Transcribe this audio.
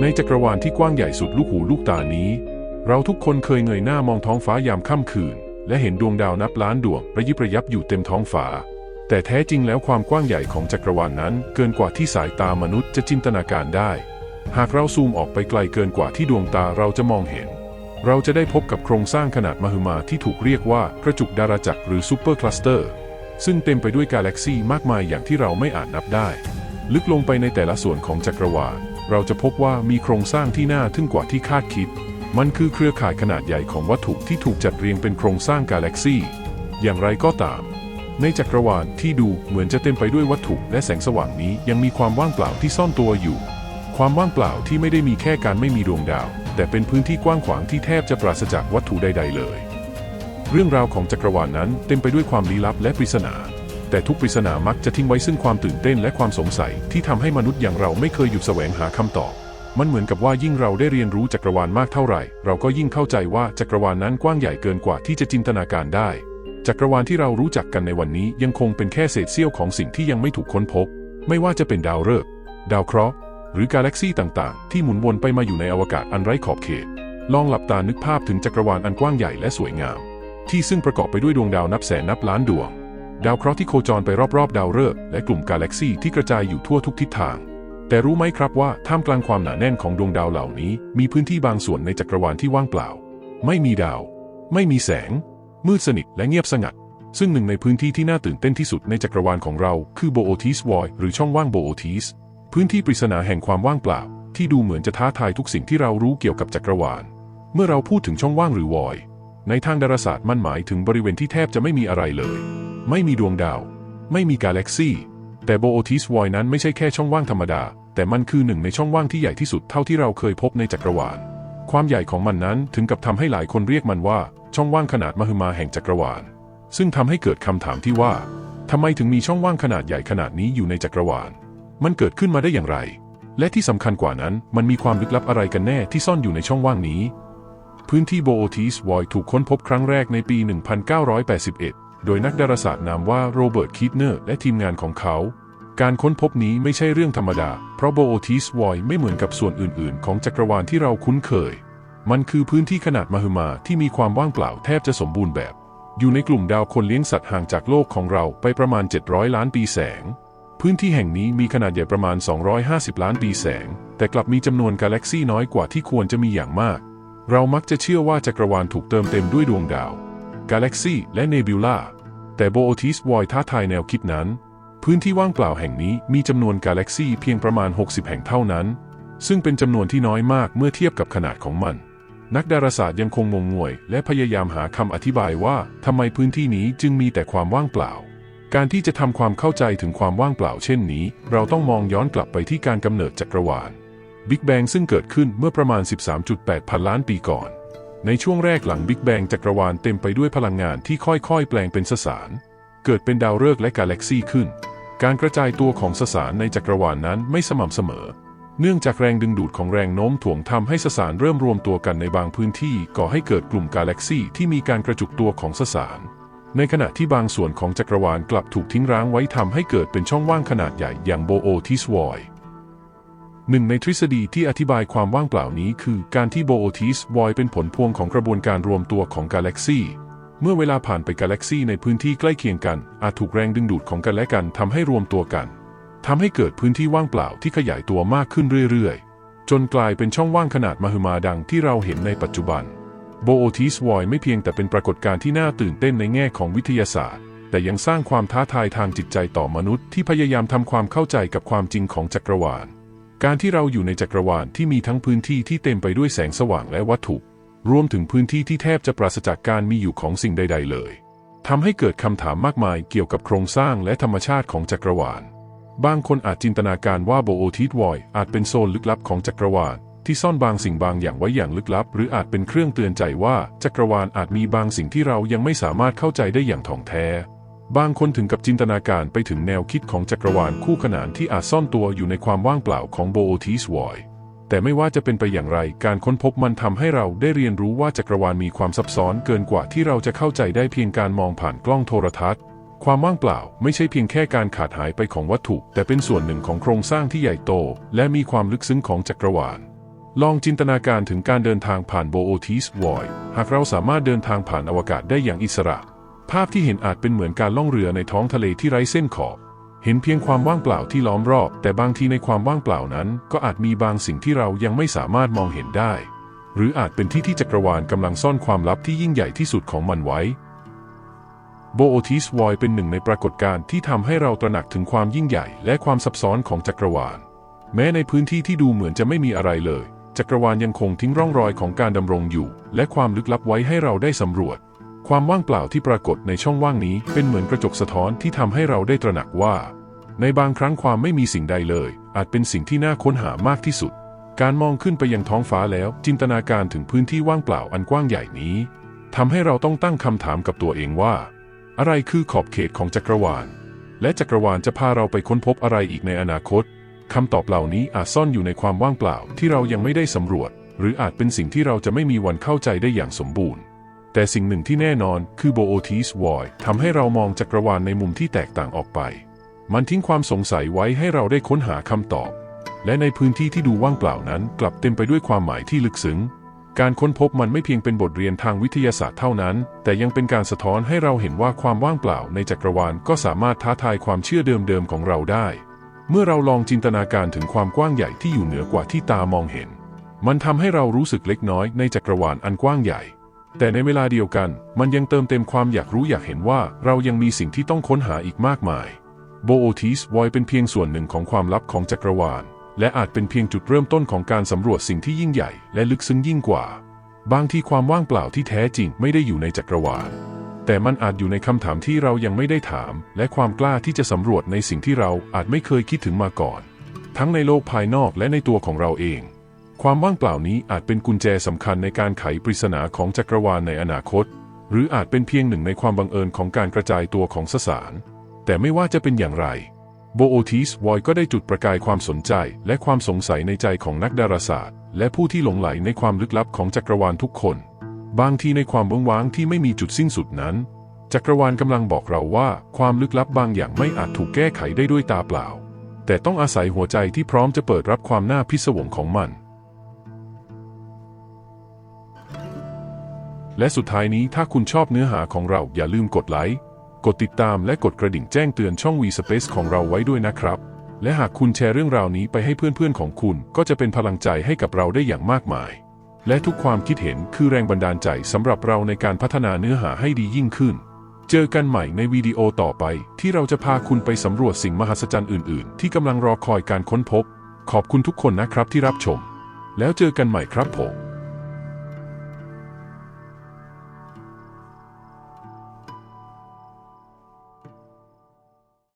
ในจักรวาลที่กว้างใหญ่สุดลูกหูลูกตานี้ เราทุกคนเคยเงยหน้ามองท้องฟ้ายามค่ำคืน และเห็นดวงดาวนับล้านดวงระยิบระยับอยู่เต็มท้องฟ้า แต่แท้จริงแล้วความกว้างใหญ่ของจักรวาลนนั้นเกินกว่าที่สายตามนุษย์จะจินตนาการได้ หากเราซูมออกไปไกลเกินกว่าที่ดวงตาเราจะมองเห็น เราจะได้พบกับโครงสร้างขนาดมหึมาที่ถูกเรียกว่ากระจุกดาราจักรหรือซูเปอร์คลัสเตอร์ซึ่งเต็มไปด้วยกาแล็กซีมากมายอย่างที่เราไม่อาจนับได้ ลึกลงไปในแต่ละส่วนของจักรวาล เราจะพบว่ามีโครงสร้างที่น่าทึ่งกว่าที่คาดคิด มันคือเครือข่ายขนาดใหญ่ของวัตถุที่ถูกจัดเรียงเป็นโครงสร้างกาแล็กซีอย่างไรก็ตาม ในจักรวาลที่ดูเหมือนจะเต็มไปด้วยวัตถุและแสงสว่างนี้ยังมีความว่างเปล่าที่ซ่อนตัวอยู่ ความว่างเปล่าที่ไม่ได้มีแค่การไม่มีดวงดาว แต่เป็นพื้นที่กว้างขวางที่แทบจะปราศจากวัตถุใด ๆ เลย เรื่องราวของจักรวาลนั้นเต็มไปด้วยความลี้ลับและปริศนา แต่ทุกปริศนามักจะทิ้งไว้ซึ่งความตื่นเต้นและความสงสัยที่ทำให้มนุษย์อย่างเราไม่เคยหยุดแสวงหาคำตอบ มันเหมือนกับว่ายิ่งเราได้เรียนรู้จักรวาลมากเท่าไหร่ เราก็ยิ่งเข้าใจว่าจักรวาลนั้นกว้างใหญ่เกินกว่าที่จะจินตนาการได้ จักรวาลที่เรารู้จักกันในวันนี้ยังคงเป็นแค่เศษเสี้ยวของสิ่งที่ยังไม่ถูกค้นพบ ไม่ว่าจะเป็นดาวฤกษ์ดาวเคราะห์หรือกาแล็กซี่ต่างๆ ที่หมุนวนไปมาอยู่ในอวกาศอันไร้ขอบเขต ลองหลับตานึกภาพถึงจักรวาลอันกว้างใหญ่และสวยงาม ที่ซึ่งประกอบไปด้วยดวงดาวนับแสนนับล้านดวง ดาวเคราะห์ที่โคจรไปรอบๆ ดาวฤกษ์และกลุ่มกาแล็กซีที่กระจายอยู่ทั่วทุกทิศทาง แต่รู้ไหมครับว่าท่ามกลางความหนาแน่นของดวงดาวเหล่านี้ มีพื้นที่บางส่วนในจักรวาลที่ว่างเปล่า ไม่มีดาว ไม่มีแสง มืดสนิทและเงียบสงัด ซึ่งหนึ่งในพื้นที่ที่น่าตื่นเต้นที่สุดในจักรวาลของเราคือโบโอทิสวอยหรือช่องว่างโบโอทิสพื้นที่ปริศนาแห่งความว่างเปล่า ที่ดูเหมือนจะท้าทายทุกสิ่งที่เรารู้เกี่ยวกับจักรวาล เมื่อเราพูดถึงช่องว่างหรือวอย ในทางดาราศาสตร์มันหมายถึงบริเวณที่แทบจะไม่มีอะไรเลย ไม่มีดวงดาว ไม่มีกาแล็กซี่ แต่โบโอทิสวอยนั้นไม่ใช่แค่ช่องว่างธรรมดา แต่มันคือหนึ่งในช่องว่างที่ใหญ่ที่สุดเท่าที่เราเคยพบในจักรวาล ความใหญ่ของมันนั้นถึงกับทำให้หลายคนเรียกมันว่า ช่องว่างขนาดมหึมาแห่งจักรวาล ซึ่งทำให้เกิดคำถามที่ว่าทำไมถึงมีช่องว่างขนาดใหญ่ขนาดนี้อยู่ในจักรวาล มันเกิดขึ้นมาได้อย่างไร และที่สำคัญกว่านั้นมันมีความลึกลับอะไรกันแน่ที่ซ่อนอยู่ในช่องว่างนี้ พื้นที่โบโอทิสวอยถูกค้นพบครั้งแรกในปี 1981 โดยนักดาราศาสตร์นามว่าโรเบิร์ตคีตเนอร์และทีมงานของเขา การค้นพบนี้ไม่ใช่เรื่องธรรมดา เพราะโบโอทิสวอยไม่เหมือนกับส่วนอื่น ๆ ของจักรวาลที่เราคุ้นเคย มันคือพื้นที่ขนาดมหึมาที่มีความว่างเปล่าแทบจะสมบูรณ์แบบ อยู่ในกลุ่มดาวคนเลี้ยงสัตว์ห่างจากโลกของเราไปประมาณ 700 ล้านปีแสง พื้นที่แห่งนี้มีขนาดใหญ่ประมาณ 250 ล้านปีแสง แต่กลับมีจำนวนกาแล็กซี่น้อยกว่าที่ควรจะมีอย่างมาก เรามักจะเชื่อว่าจักรวาลถูกเติมเต็มด้วยดวงดาว กาแล็กซีและเนบิวลา แต่โบโอทิสวอยท้าทายแนวคิดนั้น พื้นที่ว่างเปล่าแห่งนี้มีจำนวนกาแล็กซีเพียงประมาณ 60 แห่งเท่านั้น ซึ่งเป็นจำนวนที่น้อยมากเมื่อเทียบกับขนาดของมัน นักดาราศาสตร์ยังคงงงงวย และพยายามหาคำอธิบายว่าทำไมพื้นที่นี้จึงมีแต่ความว่างเปล่า การที่จะทำความเข้าใจถึงความว่างเปล่าเช่นนี้ เราต้องมองย้อนกลับไปที่การกำเนิดจักรวาล บิ๊กแบงซึ่งเกิดขึ้นเมื่อประมาณ 13.8 พันล้านปีก่อน ในช่วงแรกหลังบิ๊กแบงจักรวาลเต็มไปด้วยพลังงานที่ค่อยๆ แปลงเป็นสสาร เกิดเป็นดาวฤกษ์และกาแล็กซี่ขึ้น การกระจายตัวของสสารในจักรวาลนั้นไม่สม่ำเสมอ เนื่องจากแรงดึงดูดของแรงโน้มถ่วงทำให้สสารเริ่มรวมตัวกันในบางพื้นที่ก่อให้เกิดกลุ่มกาแล็กซี่ที่มีการกระจุกตัวของสสาร ในขณะที่บางส่วนของจักรวาลกลับถูกทิ้งร้างไว้ทำให้เกิดเป็นช่องว่างขนาดใหญ่อย่างโบโอทิสวอย หนึ่งในทฤษฎีที่อธิบายความว่างเปล่านี้คือการที่โบโอทิสวอยเป็นผลพวงของกระบวนการรวมตัวของกาแล็กซี่เมื่อเวลาผ่านไปกาแล็กซี่ในพื้นที่ใกล้เคียงกัน อาจถูกแรงดึงดูดของกันและกันทำให้รวมตัวกันทำให้เกิดพื้นที่ว่างเปล่าที่ขยายตัวมากขึ้นเรื่อยๆ จนกลายเป็นช่องว่างขนาดมหึมาดังที่เราเห็นในปัจจุบันโบโอทิสวอยไม่เพียงแต่เป็นปรากฏการณ์ที่น่าตื่นเต้นในแง่ของวิทยาศาสตร์ แต่ยังสร้างความท้าทายทางจิตใจต่อมนุษย์ที่พยายามทำความเข้าใจกับความจริงของจักรวาล การที่เราอยู่ในจักรวาลที่มีทั้งพื้นที่ที่เต็มไปด้วยแสงสว่างและวัตถุ รวมถึงพื้นที่ที่แทบจะปราศจากการมีอยู่ของสิ่งใด ๆ เลยทำให้เกิดคำถามมากมายเกี่ยวกับโครงสร้างและธรรมชาติของจักรวาล บางคนอาจจินตนาการว่าโบโอทิสวอยอาจเป็นโซนลึกลับของจักรวาล ที่ซ่อนบางสิ่งบางอย่างไว้อย่างลึกลับ หรืออาจเป็นเครื่องเตือนใจว่าจักรวาลอาจมีบางสิ่งที่เรายังไม่สามารถเข้าใจได้อย่างถ่องแท้ บางคนถึงกับจินตนาการไปถึงแนวคิดของจักรวาลคู่ขนานที่อาจซ่อนตัวอยู่ในความว่างเปล่าของโบโอทิสวอยแต่ไม่ว่าจะเป็นไปอย่างไร การค้นพบมันทำให้เราได้เรียนรู้ว่าจักรวาลมีความซับซ้อนเกินกว่าที่เราจะเข้าใจได้เพียงการมองผ่านกล้องโทรทัศน์ ความว่างเปล่าไม่ใช่เพียงแค่การขาดหายไปของวัตถุ แต่เป็นส่วนหนึ่งของโครงสร้างที่ใหญ่โต และมีความลึกซึ้งของจักรวาล ลองจินตนาการถึงการเดินทางผ่านโบโอทิสวอยหากเราสามารถเดินทางผ่านอวกาศได้อย่างอิสระ ภาพที่เห็นอาจเป็นเหมือนการล่องเรือในท้องทะเลที่ไร้เส้นขอบ เห็นเพียงความว่างเปล่าที่ล้อมรอบ แต่บางทีในความว่างเปล่านั้น ก็อาจมีบางสิ่งที่เรายังไม่สามารถมองเห็นได้ หรืออาจเป็นที่ที่จักรวาลกำลังซ่อนความลับที่ยิ่งใหญ่ที่สุดของมันไว้โบโอทิสวอยเป็นหนึ่งในปรากฏการณ์ที่ทำให้เราตระหนักถึงความยิ่งใหญ่และความซับซ้อนของจักรวาล แม้ในพื้นที่ที่ดูเหมือนจะไม่มีอะไรเลย จักรวาลยังคงทิ้งร่องรอยของการดำรงอยู่ และความลึกลับไว้ให้เราได้สำรวจ ความว่างเปล่าที่ปรากฏในช่องว่างนี้เป็นเหมือนกระจกสะท้อนที่ทำให้เราได้ตระหนักว่า ในบางครั้งความไม่มีสิ่งใดเลย อาจเป็นสิ่งที่น่าค้นหามากที่สุด การมองขึ้นไปยังท้องฟ้าแล้วจินตนาการถึงพื้นที่ว่างเปล่าอันกว้างใหญ่นี้ทำให้เราต้องตั้งคำถามกับตัวเองว่า อะไรคือขอบเขตของจักรวาล และจักรวาลจะพาเราไปค้นพบอะไรอีกในอนาคตคำตอบเหล่านี้อาจซ่อนอยู่ในความว่างเปล่าที่เรายังไม่ได้สำรวจ หรืออาจเป็นสิ่งที่เราจะไม่มีวันเข้าใจได้อย่างสมบูรณ์ แต่สิ่งหนึ่งที่แน่นอนคือโบโอทีสวอยทำให้เรามองจักรวาลในมุมที่แตกต่างออกไป มันทิ้งความสงสัยไว้ให้เราได้ค้นหาคำตอบ และในพื้นที่ที่ดูว่างเปล่านั้น กลับเต็มไปด้วยความหมายที่ลึกซึ้ง การค้นพบมันไม่เพียงเป็นบทเรียนทางวิทยาศาสตร์เท่านั้น แต่ยังเป็นการสะท้อนให้เราเห็นว่าความว่างเปล่าในจักรวาลก็สามารถท้าทายความเชื่อเดิมๆของเราได้ เมื่อเราลองจินตนาการถึงความกว้างใหญ่ที่อยู่เหนือกว่าที่ตามองเห็น มันทำให้เรารู้สึกเล็กน้อยในจักรวาลอันกว้างใหญ่ แต่ในเวลาเดียวกัน มันยังเติมเต็มความอยากรู้อยากเห็นว่าเรายังมีสิ่งที่ต้องค้นหาอีกมากมายโบโอทิสวอยเป็นเพียงส่วนหนึ่งของความลับของจักรวาล และอาจเป็นเพียงจุดเริ่มต้นของการสำรวจสิ่งที่ยิ่งใหญ่และลึกซึ้งยิ่งกว่า บางทีความว่างเปล่าที่แท้จริงไม่ได้อยู่ในจักรวาล แต่มันอาจอยู่ในคำถามที่เรายังไม่ได้ถาม และความกล้าที่จะสำรวจในสิ่งที่เราอาจไม่เคยคิดถึงมาก่อน ทั้งในโลกภายนอกและในตัวของเราเอง ความว่างเปล่านี้อาจเป็นกุญแจสำคัญในการไขปริศนาของจักรวาลในอนาคต หรืออาจเป็นเพียงหนึ่งในความบังเอิญของการกระจายตัวของสสาร แต่ไม่ว่าจะเป็นอย่างไรโบโอทิสวอยก็ได้จุดประกายความสนใจและความสงสัยในใจของนักดาราศาสตร์ และผู้ที่หลงไหลในความลึกลับของจักรวาลทุกคน บางทีในความว้างว้างที่ไม่มีจุดสิ้นสุดนั้น จักรวาลกำลังบอกเราว่าความลึกลับบางอย่างไม่อาจถูกแก้ไขได้ด้วยตาเปล่า แต่ต้องอาศัยหัวใจที่พร้อมจะเปิดรับความน่าพิศวงของมัน และสุดท้ายนี้ถ้าคุณชอบเนื้อหาของเราอย่าลืมกดไลค์กดติดตามและกดกระดิ่งแจ้งเตือนช่อง V Space ของเราไว้ด้วยนะครับ และหากคุณแชร์เรื่องราวนี้ไปให้เพื่อนๆของคุณก็จะเป็นพลังใจให้กับเราได้อย่างมากมาย และทุกความคิดเห็นคือแรงบันดาลใจสำหรับเราในการพัฒนาเนื้อหาให้ดียิ่งขึ้น เจอกันใหม่ในวิดีโอต่อไป ที่เราจะพาคุณไปสำรวจสิ่งมหัศจรรย์อื่น ๆ ที่กำลังรอคอยการค้นพบ ขอบคุณทุกคนนะครับที่รับชม แล้วเจอกันใหม่ครับผม